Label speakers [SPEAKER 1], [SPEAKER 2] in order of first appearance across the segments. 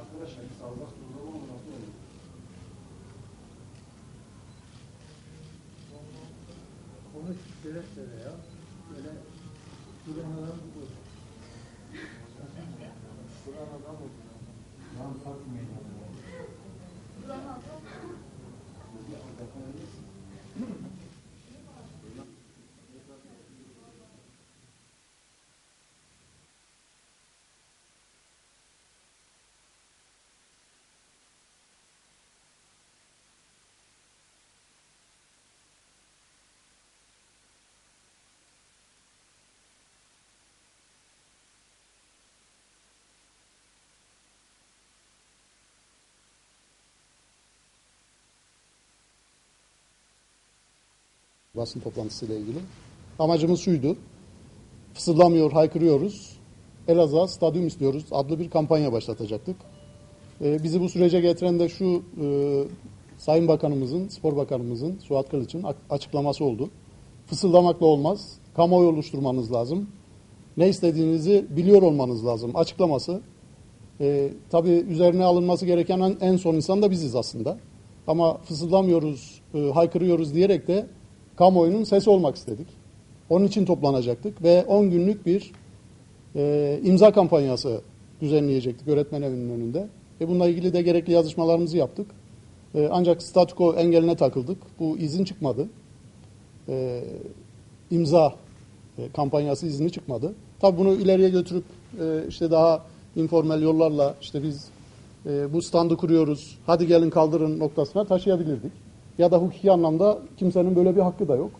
[SPEAKER 1] Arkadaşlar sağlık programı olması olur.
[SPEAKER 2] Onu söyle söyle ya. Böyle duran adam bu. Duran adam bu. Lan takmayın.
[SPEAKER 3] Basın toplantısıyla ilgili. Amacımız şuydu. Fısıldamıyor, haykırıyoruz. Elazığ stadyum istiyoruz adlı bir kampanya başlatacaktık. Ee, bizi bu sürece getiren de şu e, Sayın Bakanımızın, Spor Bakanımızın, Suat Kılıç'ın açıklaması oldu. Fısıldamakla olmaz. Kamuoyu oluşturmanız lazım. Ne istediğinizi biliyor olmanız lazım. Açıklaması. Ee, tabii üzerine alınması gereken en, en son insan da biziz aslında. Ama fısıldamıyoruz, e, haykırıyoruz diyerek de kamuoyunun sesi olmak istedik. Onun için toplanacaktık ve 10 günlük bir e, imza kampanyası düzenleyecektik öğretmen evinin önünde. Ve bununla ilgili de gerekli yazışmalarımızı yaptık. E, ancak statüko engeline takıldık. Bu izin çıkmadı. E, imza e, kampanyası izni çıkmadı. Tabii bunu ileriye götürüp e, işte daha informal yollarla işte biz e, bu standı kuruyoruz, hadi gelin kaldırın noktasına taşıyabilirdik. Ya da hukuki anlamda kimsenin böyle bir hakkı da yok.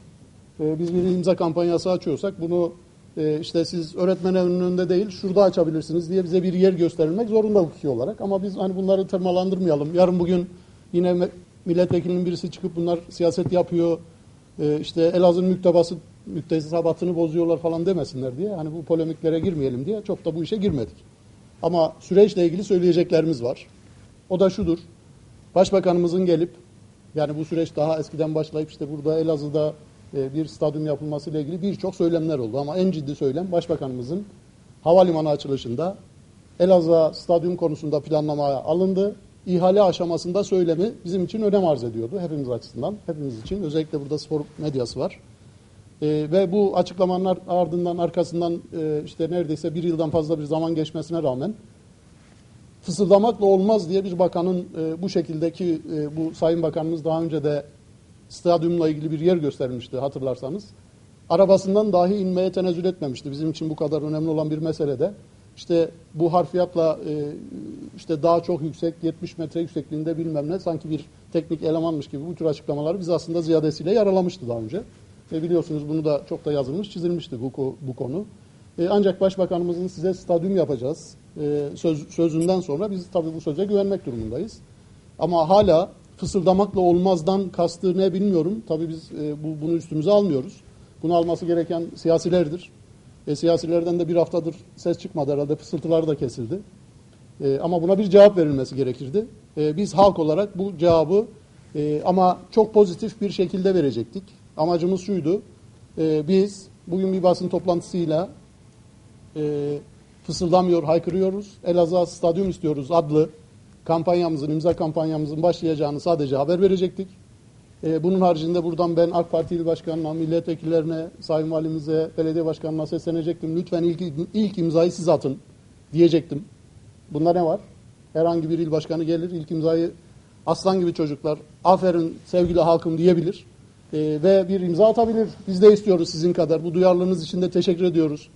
[SPEAKER 3] E, biz bir imza kampanyası açıyorsak bunu e, işte siz öğretmen önünde değil şurada açabilirsiniz diye bize bir yer gösterilmek zorunda hukuki olarak. Ama biz hani bunları tırmalandırmayalım. Yarın bugün yine milletvekilinin birisi çıkıp bunlar siyaset yapıyor, e, işte Elazığ'ın müktebası müktesebatını bozuyorlar falan demesinler diye. Hani bu polemiklere girmeyelim diye çok da bu işe girmedik. Ama süreçle ilgili söyleyeceklerimiz var. O da şudur. Başbakanımızın gelip yani bu süreç daha eskiden başlayıp işte burada Elazığ'da e, bir stadyum yapılması ile ilgili birçok söylemler oldu. Ama en ciddi söylem Başbakanımızın havalimanı açılışında Elazığ stadyum konusunda planlamaya alındı. İhale aşamasında söylemi bizim için önem arz ediyordu hepimiz açısından. Hepimiz için özellikle burada spor medyası var. E, ve bu açıklamanın ar- ardından arkasından e, işte neredeyse bir yıldan fazla bir zaman geçmesine rağmen fısıldamakla olmaz diye bir bakanın e, bu şekildeki e, bu sayın bakanımız daha önce de stadyumla ilgili bir yer göstermişti hatırlarsanız. Arabasından dahi inmeye tenezzül etmemişti. Bizim için bu kadar önemli olan bir meselede. İşte bu harfiyatla e, işte daha çok yüksek 70 metre yüksekliğinde bilmem ne sanki bir teknik elemanmış gibi bu tür açıklamaları biz aslında ziyadesiyle yaralamıştı daha önce. Ve biliyorsunuz bunu da çok da yazılmış, çizilmişti bu, bu konu. E, ancak Başbakanımızın size stadyum yapacağız e, söz, sözünden sonra biz tabii bu söze güvenmek durumundayız. Ama hala fısıldamakla olmazdan kastı ne bilmiyorum. Tabii biz e, bu, bunu üstümüze almıyoruz. Bunu alması gereken siyasilerdir. E, siyasilerden de bir haftadır ses çıkmadı herhalde fısıltılar da kesildi. E, ama buna bir cevap verilmesi gerekirdi. E, biz halk olarak bu cevabı e, ama çok pozitif bir şekilde verecektik. Amacımız şuydu. E, biz bugün bir basın toplantısıyla e, fısıldamıyor, haykırıyoruz. Elazığ stadyum istiyoruz adlı kampanyamızın, imza kampanyamızın başlayacağını sadece haber verecektik. E, bunun haricinde buradan ben AK Parti İl Başkanı'na, milletvekillerine, Sayın Valimize, belediye başkanına seslenecektim. Lütfen ilk, ilk imzayı siz atın diyecektim. Bunda ne var? Herhangi bir il başkanı gelir, ilk imzayı aslan gibi çocuklar, aferin sevgili halkım diyebilir. E, ve bir imza atabilir. Biz de istiyoruz sizin kadar. Bu duyarlılığınız için de teşekkür ediyoruz.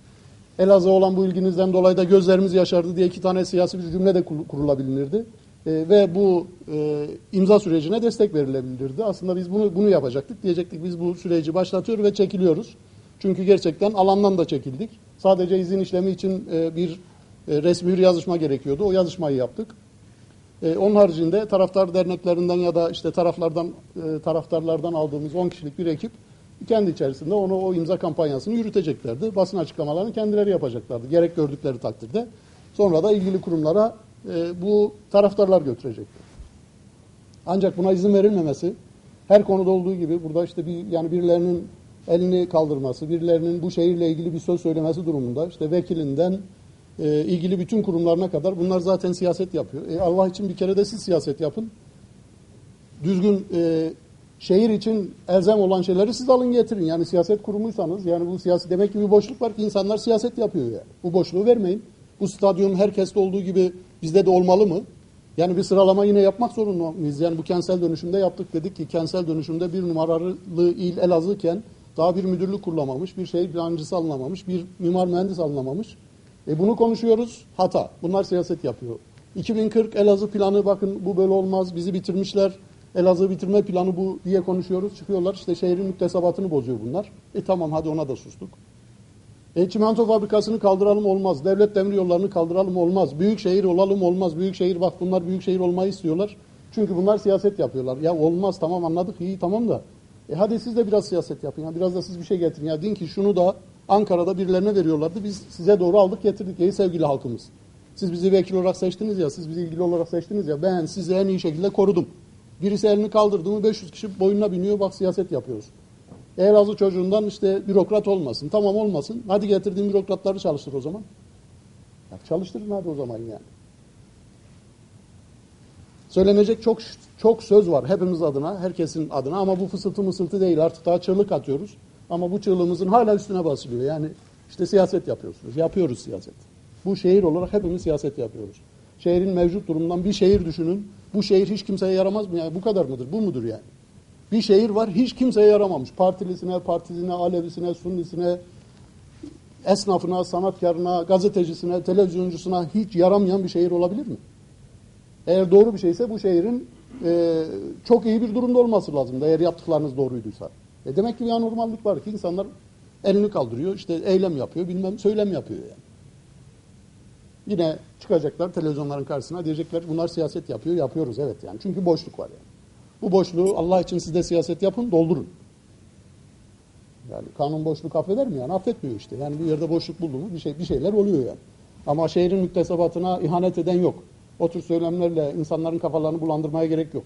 [SPEAKER 3] Elazığ olan bu ilginizden dolayı da gözlerimiz yaşardı diye iki tane siyasi bir cümle de kur- kurulabilirdi. E, ve bu e, imza sürecine destek verilebilirdi. Aslında biz bunu bunu yapacaktık. Diyecektik biz bu süreci başlatıyor ve çekiliyoruz. Çünkü gerçekten alandan da çekildik. Sadece izin işlemi için e, bir e, resmi bir yazışma gerekiyordu. O yazışmayı yaptık. E, onun haricinde taraftar derneklerinden ya da işte taraflardan e, taraftarlardan aldığımız 10 kişilik bir ekip kendi içerisinde onu o imza kampanyasını yürüteceklerdi. Basın açıklamalarını kendileri yapacaklardı. Gerek gördükleri takdirde. Sonra da ilgili kurumlara e, bu taraftarlar götürecekti. Ancak buna izin verilmemesi her konuda olduğu gibi burada işte bir yani birilerinin elini kaldırması, birilerinin bu şehirle ilgili bir söz söylemesi durumunda işte vekilinden e, ilgili bütün kurumlarına kadar bunlar zaten siyaset yapıyor. E, Allah için bir kere de siz siyaset yapın. Düzgün e, şehir için elzem olan şeyleri siz alın getirin. Yani siyaset kurumuysanız yani bu siyasi demek ki bir boşluk var ki insanlar siyaset yapıyor yani. Bu boşluğu vermeyin. Bu stadyum herkeste olduğu gibi bizde de olmalı mı? Yani bir sıralama yine yapmak zorunda mıyız? Yani bu kentsel dönüşümde yaptık dedik ki kentsel dönüşümde bir numaralı il Elazığ'ken daha bir müdürlük kurulamamış, bir şehir plancısı alınamamış, bir mimar mühendis alınamamış. E bunu konuşuyoruz, hata. Bunlar siyaset yapıyor. 2040 Elazığ planı bakın bu böyle olmaz, bizi bitirmişler. Elazığ bitirme planı bu diye konuşuyoruz. Çıkıyorlar işte şehrin müktesebatını bozuyor bunlar. E tamam hadi ona da sustuk. E çimento fabrikasını kaldıralım olmaz. Devlet demir yollarını kaldıralım olmaz. Büyük şehir olalım olmaz. Büyük şehir bak bunlar büyük şehir olmayı istiyorlar. Çünkü bunlar siyaset yapıyorlar. Ya olmaz tamam anladık iyi tamam da. E hadi siz de biraz siyaset yapın ya. Biraz da siz bir şey getirin ya. Deyin ki şunu da Ankara'da birilerine veriyorlardı. Biz size doğru aldık getirdik ey sevgili halkımız. Siz bizi vekil olarak seçtiniz ya. Siz bizi ilgili olarak seçtiniz ya. Ben sizi en iyi şekilde korudum. Birisi elini kaldırdı mı 500 kişi boynuna biniyor bak siyaset yapıyoruz. Elazığ çocuğundan işte bürokrat olmasın. Tamam olmasın. Hadi getirdiğin bürokratları çalıştır o zaman. Ya çalıştırın hadi o zaman yani. Söylenecek çok çok söz var hepimiz adına, herkesin adına ama bu fısıltı mısıltı değil. Artık daha çığlık atıyoruz. Ama bu çığlığımızın hala üstüne basılıyor. Yani işte siyaset yapıyorsunuz. Yapıyoruz siyaset. Bu şehir olarak hepimiz siyaset yapıyoruz. Şehrin mevcut durumundan bir şehir düşünün. Bu şehir hiç kimseye yaramaz mı? Yani bu kadar mıdır? Bu mudur yani? Bir şehir var hiç kimseye yaramamış. Partilisine, partisine, Alevisine, Sunnisine, esnafına, sanatkarına, gazetecisine, televizyoncusuna hiç yaramayan bir şehir olabilir mi? Eğer doğru bir şeyse bu şehrin e, çok iyi bir durumda olması lazım. Eğer yaptıklarınız doğruyduysa. E demek ki bir anormallik var ki insanlar elini kaldırıyor, işte eylem yapıyor, bilmem söylem yapıyor yani. Yine çıkacaklar televizyonların karşısına diyecekler bunlar siyaset yapıyor, yapıyoruz evet yani. Çünkü boşluk var yani. Bu boşluğu Allah için siz de siyaset yapın, doldurun. Yani kanun boşluk affeder mi yani? Affetmiyor işte. Yani bir yerde boşluk buldu mu bir şey bir şeyler oluyor yani. Ama şehrin müktesebatına ihanet eden yok. O tür söylemlerle insanların kafalarını bulandırmaya gerek yok.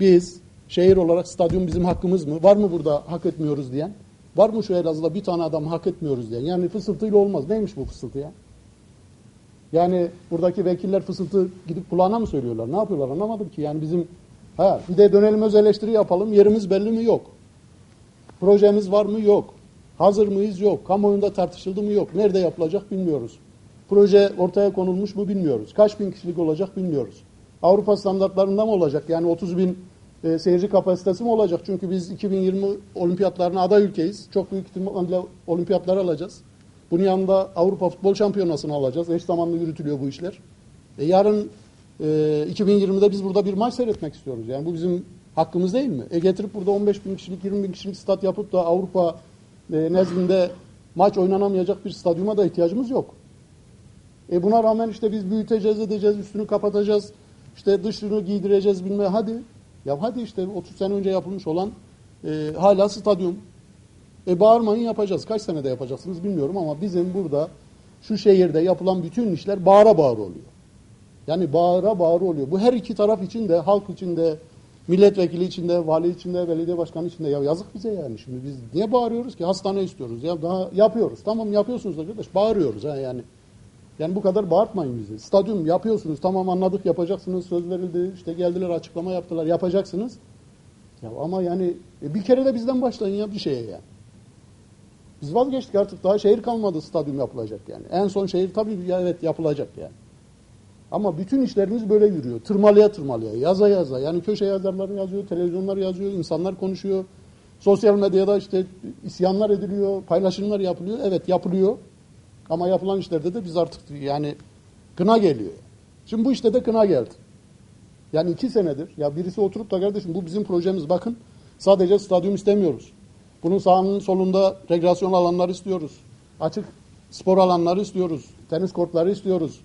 [SPEAKER 3] Biz şehir olarak stadyum bizim hakkımız mı? Var mı burada hak etmiyoruz diyen? Var mı şu Elazığ'da bir tane adam hak etmiyoruz diyen? Yani fısıltıyla olmaz. Neymiş bu fısıltı ya? Yani buradaki vekiller fısıltı gidip kulağına mı söylüyorlar? Ne yapıyorlar anlamadım ki. Yani bizim ha bir de dönelim öz eleştiri yapalım. Yerimiz belli mi? Yok. Projemiz var mı? Yok. Hazır mıyız? Yok. Kamuoyunda tartışıldı mı? Yok. Nerede yapılacak bilmiyoruz. Proje ortaya konulmuş mu bilmiyoruz. Kaç bin kişilik olacak bilmiyoruz. Avrupa standartlarında mı olacak? Yani 30 bin e, seyirci kapasitesi mi olacak? Çünkü biz 2020 olimpiyatlarına aday ülkeyiz. Çok büyük ihtimalle olimpiyatlar alacağız. Bunun yanında Avrupa Futbol Şampiyonası'nı alacağız. Eş zamanlı yürütülüyor bu işler. E, yarın e, 2020'de biz burada bir maç seyretmek istiyoruz. Yani bu bizim hakkımız değil mi? E getirip burada 15 bin kişilik, 20 bin kişilik stat yapıp da Avrupa e, nezdinde maç oynanamayacak bir stadyuma da ihtiyacımız yok. E buna rağmen işte biz büyüteceğiz, edeceğiz, üstünü kapatacağız, işte dışını giydireceğiz bilme hadi. Ya hadi işte 30 sene önce yapılmış olan e, hala stadyum. E bağırmayın yapacağız. Kaç senede yapacaksınız bilmiyorum ama bizim burada şu şehirde yapılan bütün işler bağıra bağıra oluyor. Yani bağıra bağıra oluyor. Bu her iki taraf için de, halk için de, milletvekili için de, vali için de, belediye başkanı için de. Ya yazık bize yani. Şimdi biz niye bağırıyoruz ki? Hastane istiyoruz. Ya daha yapıyoruz. Tamam yapıyorsunuz arkadaş. Bağırıyoruz ha yani. Yani bu kadar bağırtmayın bizi. Stadyum yapıyorsunuz. Tamam anladık yapacaksınız. Söz verildi. İşte geldiler açıklama yaptılar. Yapacaksınız. Ya ama yani e bir kere de bizden başlayın ya bir şeye yani. Biz vazgeçtik artık daha şehir kalmadı stadyum yapılacak yani. En son şehir tabii evet yapılacak yani. Ama bütün işlerimiz böyle yürüyor. Tırmalıya tırmalıya, yaza yaza. Yani köşe yazarları yazıyor, televizyonlar yazıyor, insanlar konuşuyor. Sosyal medyada işte isyanlar ediliyor, paylaşımlar yapılıyor. Evet yapılıyor. Ama yapılan işlerde de biz artık yani kına geliyor. Şimdi bu işte de kına geldi. Yani iki senedir ya birisi oturup da kardeşim bu bizim projemiz bakın sadece stadyum istemiyoruz. Bunun sağının solunda rekreasyon alanları istiyoruz. Açık spor alanları istiyoruz. Tenis kortları istiyoruz.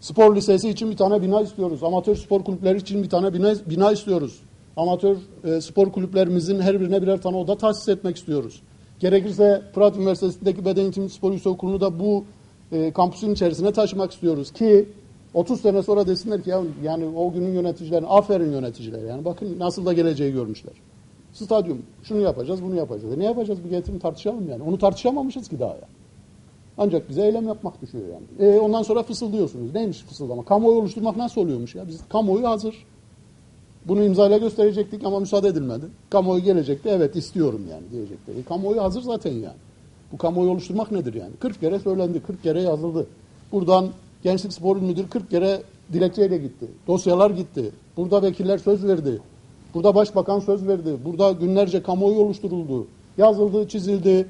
[SPEAKER 3] Spor lisesi için bir tane bina istiyoruz. Amatör spor kulüpleri için bir tane bina, bina istiyoruz. Amatör e, spor kulüplerimizin her birine birer tane oda tahsis etmek istiyoruz. Gerekirse Fırat Üniversitesi'ndeki Beden Eğitimi Spor Yüksekokulu'nu da bu e, kampüsün içerisine taşımak istiyoruz ki 30 sene sonra desinler ki ya yani o günün yöneticilerine aferin yöneticiler yani bakın nasıl da geleceği görmüşler. Stadyum şunu yapacağız bunu yapacağız. E ne yapacağız bir getirin tartışalım yani. Onu tartışamamışız ki daha ya. Ancak bize eylem yapmak düşüyor yani. E, ondan sonra fısıldıyorsunuz. Neymiş fısıldama? Kamuoyu oluşturmak nasıl oluyormuş ya? Biz kamuoyu hazır. Bunu imzayla gösterecektik ama müsaade edilmedi. Kamuoyu gelecekti. Evet istiyorum yani diyecekti. E, kamuoyu hazır zaten yani. Bu kamuoyu oluşturmak nedir yani? 40 kere söylendi, 40 kere yazıldı. Buradan Gençlik Spor Müdürü 40 kere dilekçeyle gitti. Dosyalar gitti. Burada vekiller söz verdi. Burada başbakan söz verdi. Burada günlerce kamuoyu oluşturuldu. Yazıldı, çizildi.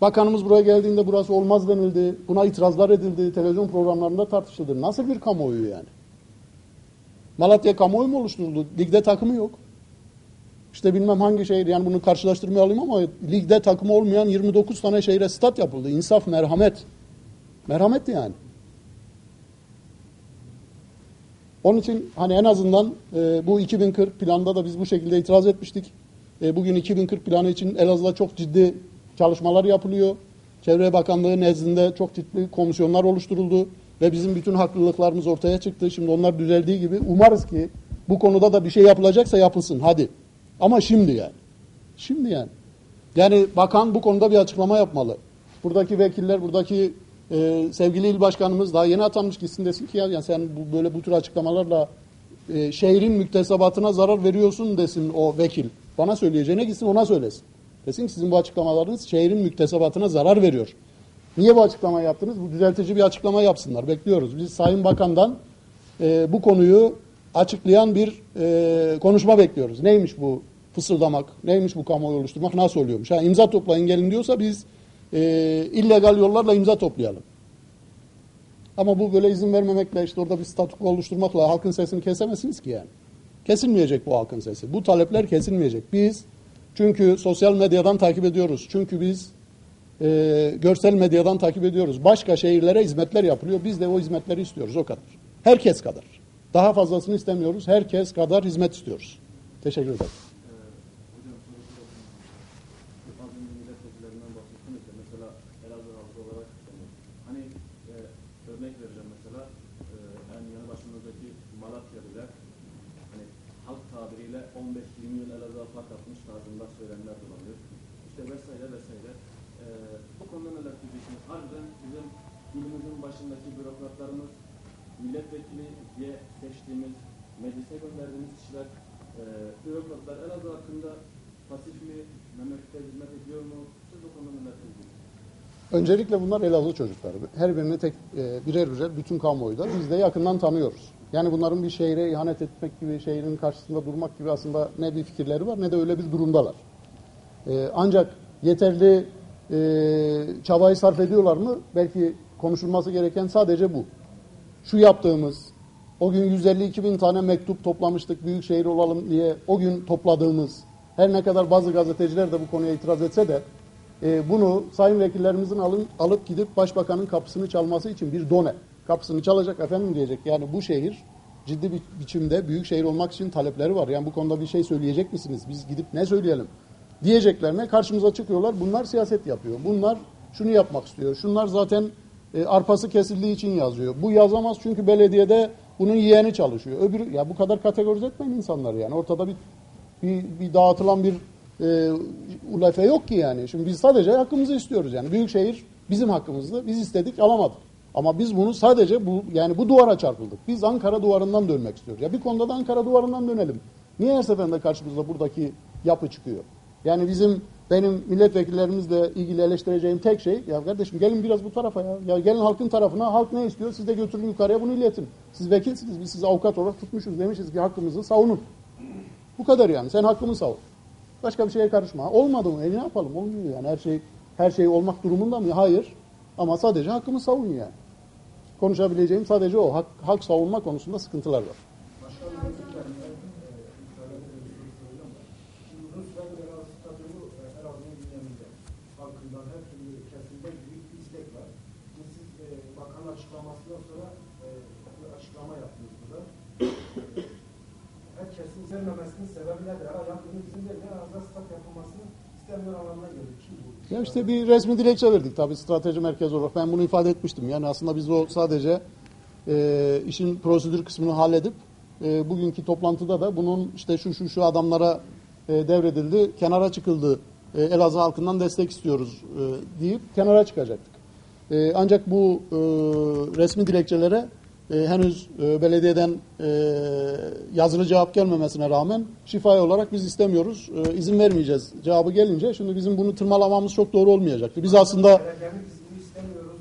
[SPEAKER 3] Bakanımız buraya geldiğinde burası olmaz denildi. Buna itirazlar edildi. Televizyon programlarında tartışıldı. Nasıl bir kamuoyu yani? Malatya kamuoyu mu oluşturuldu? Ligde takımı yok. İşte bilmem hangi şehir yani bunu karşılaştırmayalım ama ligde takımı olmayan 29 tane şehre stat yapıldı. İnsaf, merhamet. Merhamet yani. Onun için hani en azından e, bu 2040 planda da biz bu şekilde itiraz etmiştik. E, bugün 2040 planı için Elazığ'da çok ciddi çalışmalar yapılıyor. Çevre Bakanlığı nezdinde çok ciddi komisyonlar oluşturuldu ve bizim bütün haklılıklarımız ortaya çıktı. Şimdi onlar düzeldiği gibi umarız ki bu konuda da bir şey yapılacaksa yapılsın. Hadi. Ama şimdi yani. Şimdi yani. Yani bakan bu konuda bir açıklama yapmalı. Buradaki vekiller, buradaki e, sevgili il başkanımız daha yeni atanmış gitsin desin ki ya yani sen bu, böyle bu tür açıklamalarla e, şehrin müktesebatına zarar veriyorsun desin o vekil. Bana söyleyeceğine gitsin ona söylesin. Desin ki sizin bu açıklamalarınız şehrin müktesebatına zarar veriyor. Niye bu açıklamayı yaptınız? Bu düzeltici bir açıklama yapsınlar. Bekliyoruz. Biz Sayın Bakan'dan e, bu konuyu açıklayan bir e, konuşma bekliyoruz. Neymiş bu fısıldamak, neymiş bu kamuoyu oluşturmak, nasıl oluyormuş? Ha, imza toplayın gelin diyorsa biz e, illegal yollarla imza toplayalım. Ama bu böyle izin vermemekle işte orada bir statüko oluşturmakla halkın sesini kesemezsiniz ki yani. Kesilmeyecek bu halkın sesi. Bu talepler kesilmeyecek. Biz çünkü sosyal medyadan takip ediyoruz. Çünkü biz e, görsel medyadan takip ediyoruz. Başka şehirlere hizmetler yapılıyor. Biz de o hizmetleri istiyoruz o kadar. Herkes kadar. Daha fazlasını istemiyoruz. Herkes kadar hizmet istiyoruz. Teşekkür ederim.
[SPEAKER 1] Ee, hocam soru sorabilir miyim? Az önce milletvekillerinden bahsettiniz de mesela Elazığ halkı olarak yani, hani e, örnek vereceğim mesela e, en yanı başımızdaki Malatya bile hani halk tabiriyle 15-20 yıl Elazığ'a fark atmış tarzında söylemler dolanıyor. İşte vesaire vesaire. E, bu konuda neler söyleyeceksiniz? Harbiden bizim ilimizin başındaki bürokratlarımız milletvekili diye seçtiğimiz, meclise gönderdiğimiz kişiler e, bürokratlar Elazığ hakkında pasif mi, memlekete hizmet ediyor mu? Siz bu konuda neler söyleyeceksiniz?
[SPEAKER 3] Öncelikle bunlar Elazığ çocukları. Her birini tek e, birer birer bütün kamuoyu da biz de yakından tanıyoruz. Yani bunların bir şehre ihanet etmek gibi, şehrin karşısında durmak gibi aslında ne bir fikirleri var ne de öyle bir durumdalar. E, ancak yeterli e, çabayı sarf ediyorlar mı? Belki konuşulması gereken sadece bu. Şu yaptığımız, o gün 152 bin tane mektup toplamıştık büyük şehir olalım diye o gün topladığımız, her ne kadar bazı gazeteciler de bu konuya itiraz etse de e, bunu sayın vekillerimizin alın, alıp gidip başbakanın kapısını çalması için bir done. Kapısını çalacak efendim diyecek. Yani bu şehir ciddi bir biçimde büyük şehir olmak için talepleri var. Yani bu konuda bir şey söyleyecek misiniz? Biz gidip ne söyleyelim? Diyeceklerine karşımıza çıkıyorlar. Bunlar siyaset yapıyor. Bunlar şunu yapmak istiyor. Şunlar zaten e, arpası kesildiği için yazıyor. Bu yazamaz çünkü belediyede bunun yeğeni çalışıyor. Öbürü ya bu kadar kategorize etmeyin insanları yani. Ortada bir bir, bir dağıtılan bir e, ulefe yok ki yani. Şimdi biz sadece hakkımızı istiyoruz yani. Büyükşehir bizim hakkımızdı. Biz istedik alamadık. Ama biz bunu sadece bu yani bu duvara çarpıldık. Biz Ankara duvarından dönmek istiyoruz. Ya bir konuda da Ankara duvarından dönelim. Niye her seferinde karşımızda buradaki yapı çıkıyor? Yani bizim benim milletvekillerimizle ilgili eleştireceğim tek şey ya kardeşim gelin biraz bu tarafa ya. Ya gelin halkın tarafına. Halk ne istiyor? Siz de götürün yukarıya bunu iletin. Siz vekilsiniz. Biz sizi avukat olarak tutmuşuz. Demişiz ki hakkımızı savunun. Bu kadar yani. Sen hakkını savun. Başka bir şeye karışma. Olmadı mı? E ne yapalım? Olmuyor yani. Her şey her şey olmak durumunda mı? Hayır. Ama sadece hakkımı savun yani. Konuşabileceğim sadece o. Hak, hak savunma konusunda sıkıntılar var.
[SPEAKER 2] Başkanım özür dilerim. Ben, e, müsaade ederseniz bir soru soracağım. Şimdi Rus ve Elazığ stadyumu e, Elazığ'ın gündeminde. Halkından her türlü kesimde büyük bir istek var. Şimdi siz e, bakan açıklamasından sonra e, bir açıklama yaptınız burada. E, herkesin sevmemesinin sebebi nedir? Ha, ya bunu bizim değil, Elazığ'a stat yapılmasını istemiyor anlamına gelir.
[SPEAKER 3] Ya işte bir resmi dilekçe verdik tabii strateji merkezi olarak. Ben bunu ifade etmiştim. Yani aslında biz o sadece e, işin prosedür kısmını halledip e, bugünkü toplantıda da bunun işte şu şu şu adamlara e, devredildi, kenara çıkıldı, e, Elazığ halkından destek istiyoruz e, deyip kenara çıkacaktık. E, ancak bu e, resmi dilekçelere e, henüz e, belediyeden e, yazılı cevap gelmemesine rağmen şifai olarak biz istemiyoruz, e, izin vermeyeceğiz cevabı gelince. Şimdi bizim bunu tırmalamamız çok doğru olmayacaktı. Biz aslında
[SPEAKER 2] Belediyenin biz bunu istemiyoruz.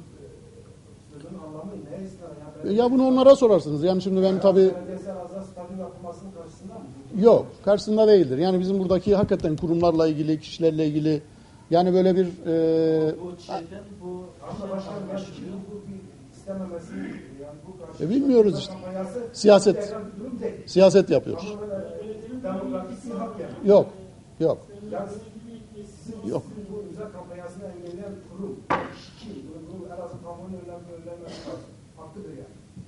[SPEAKER 2] e? Yani
[SPEAKER 3] ya bunu onlara sorarsınız. Yani şimdi ben tabii? Yok, karşısında değildir. Yani bizim buradaki hakikaten kurumlarla ilgili, kişilerle ilgili yani böyle bir e,
[SPEAKER 4] Bu şeyden bu
[SPEAKER 2] Aslında başkanım bu bir
[SPEAKER 3] E, bilmiyoruz işte. Siyaset. siyaset yapıyoruz. Yok, yok, Yok.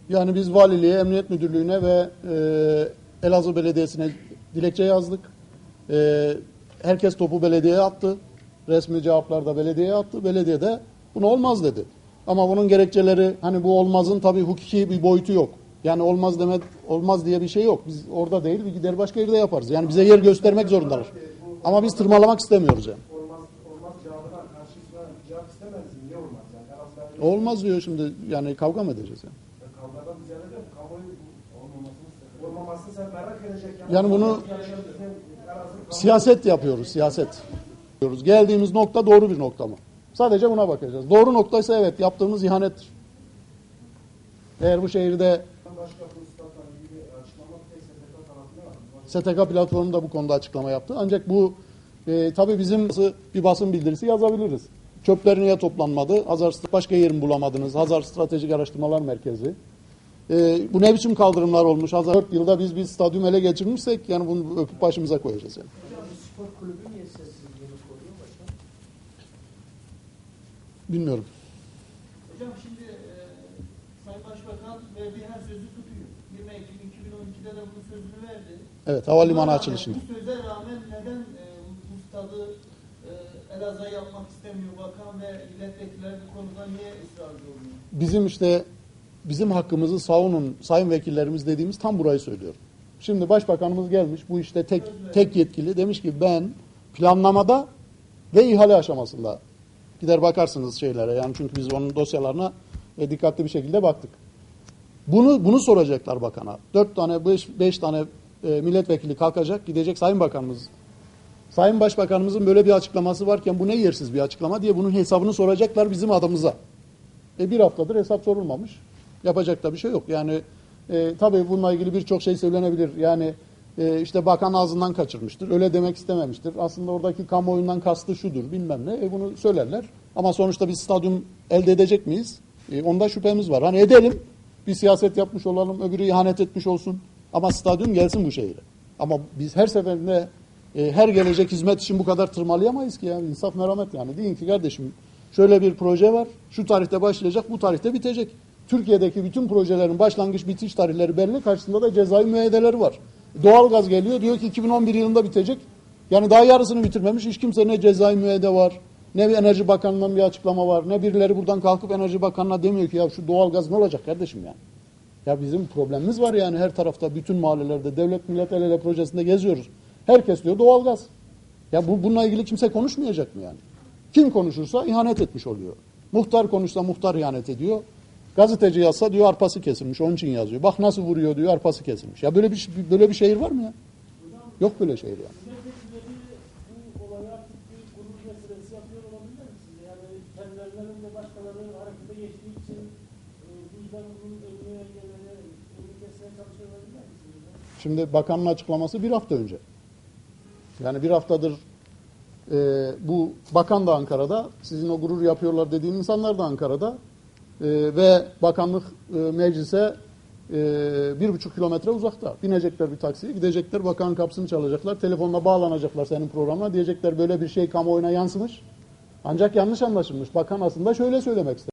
[SPEAKER 2] Yani
[SPEAKER 3] biz valiliğe, emniyet müdürlüğüne ve e, Elazığ Belediyesi'ne dilekçe yazdık. E, herkes topu belediyeye attı. Resmi cevaplar da belediyeye attı. Belediye de bunu olmaz dedi. Ama bunun gerekçeleri hani bu olmazın tabii hukuki bir boyutu yok. Yani olmaz demek olmaz diye bir şey yok. Biz orada değil bir gider başka yerde yaparız. Yani bize yer göstermek zorundalar. Ama biz tırmalamak istemiyoruz yani.
[SPEAKER 2] Olmaz, olmaz cevabına karşısına cevap istemez? Niye olmaz yani?
[SPEAKER 3] Olmaz diyor şimdi yani kavga mı edeceğiz yani?
[SPEAKER 2] kavgadan ziyade de kamuoyu olmamasını, sen merak edecek.
[SPEAKER 3] Yani bunu Siyaset yapıyoruz, siyaset. Geldiğimiz nokta doğru bir nokta mı? Sadece buna bakacağız. Doğru noktaysa evet yaptığımız ihanettir. Eğer bu şehirde
[SPEAKER 2] STK
[SPEAKER 3] platformu da bu konuda açıklama yaptı. Ancak bu e, tabii bizim bir basın bildirisi yazabiliriz. Çöpler niye toplanmadı? Hazar başka yerini bulamadınız. Hazar Stratejik Araştırmalar Merkezi. E, bu ne biçim kaldırımlar olmuş? Hazar 4 yılda biz bir stadyum ele geçirmişsek yani bunu öpüp başımıza koyacağız yani.
[SPEAKER 4] hocam spor kulübü niye
[SPEAKER 3] Bilmiyorum.
[SPEAKER 4] Hocam şimdi e, Sayın Başbakan verdiği her sözü tutuyor. 20 Ekim 2012'de de bunun sözünü verdi.
[SPEAKER 3] Evet havalimanı açılışında.
[SPEAKER 4] Bu söze rağmen neden e, bu stadı e, Elazığ'a yapmak istemiyor bakan ve milletvekilleri bu konuda niye ısrarcı oluyor?
[SPEAKER 3] bizim işte bizim hakkımızı savunun sayın vekillerimiz dediğimiz tam burayı söylüyor. Şimdi başbakanımız gelmiş bu işte tek tek yetkili demiş ki ben planlamada ve ihale aşamasında gider bakarsınız şeylere yani çünkü biz onun dosyalarına e, dikkatli bir şekilde baktık. Bunu bunu soracaklar bakana. Dört tane beş, beş tane e, milletvekili kalkacak gidecek sayın bakanımız Sayın Başbakanımızın böyle bir açıklaması varken bu ne yersiz bir açıklama diye bunun hesabını soracaklar bizim adımıza. E bir haftadır hesap sorulmamış. Yapacak da bir şey yok. Yani e, tabii bununla ilgili birçok şey söylenebilir. Yani e, işte bakan ağzından kaçırmıştır. Öyle demek istememiştir. Aslında oradaki kamuoyundan kastı şudur bilmem ne. E, bunu söylerler. Ama sonuçta biz stadyum elde edecek miyiz? E, onda şüphemiz var. Hani edelim. Bir siyaset yapmış olalım. Öbürü ihanet etmiş olsun. Ama stadyum gelsin bu şehire. Ama biz her seferinde e, her gelecek hizmet için bu kadar tırmalayamayız ki yani insaf merhamet yani. Deyin ki kardeşim şöyle bir proje var. Şu tarihte başlayacak, bu tarihte bitecek. Türkiye'deki bütün projelerin başlangıç bitiş tarihleri belli. Karşısında da cezai müeyyideleri var. Doğalgaz geliyor diyor ki 2011 yılında bitecek. Yani daha yarısını bitirmemiş. Hiç kimse ne cezai müeyyide var, ne bir Enerji Bakanlığı'ndan bir açıklama var, ne birileri buradan kalkıp Enerji Bakanlığı'na demiyor ki ya şu doğalgaz ne olacak kardeşim yani. Ya bizim problemimiz var yani her tarafta bütün mahallelerde devlet millet el ele projesinde geziyoruz. Herkes diyor doğalgaz. Ya bu bununla ilgili kimse konuşmayacak mı yani? Kim konuşursa ihanet etmiş oluyor. Muhtar konuşsa muhtar ihanet ediyor. Gazeteci yazsa diyor arpası kesilmiş onun için yazıyor. Bak nasıl vuruyor diyor arpası kesilmiş. Ya böyle bir böyle bir şehir var mı ya? Yok böyle şehir yani. Şimdi bakanın açıklaması bir hafta önce. Yani bir haftadır e, bu bakan da Ankara'da, sizin o gurur yapıyorlar dediğin insanlar da Ankara'da E, ve bakanlık e, meclise e, bir buçuk kilometre uzakta. Binecekler bir taksiye, gidecekler bakanın kapısını çalacaklar, telefonla bağlanacaklar senin programına, diyecekler böyle bir şey kamuoyuna yansımış. Ancak yanlış anlaşılmış. Bakan aslında şöyle söylemek ister.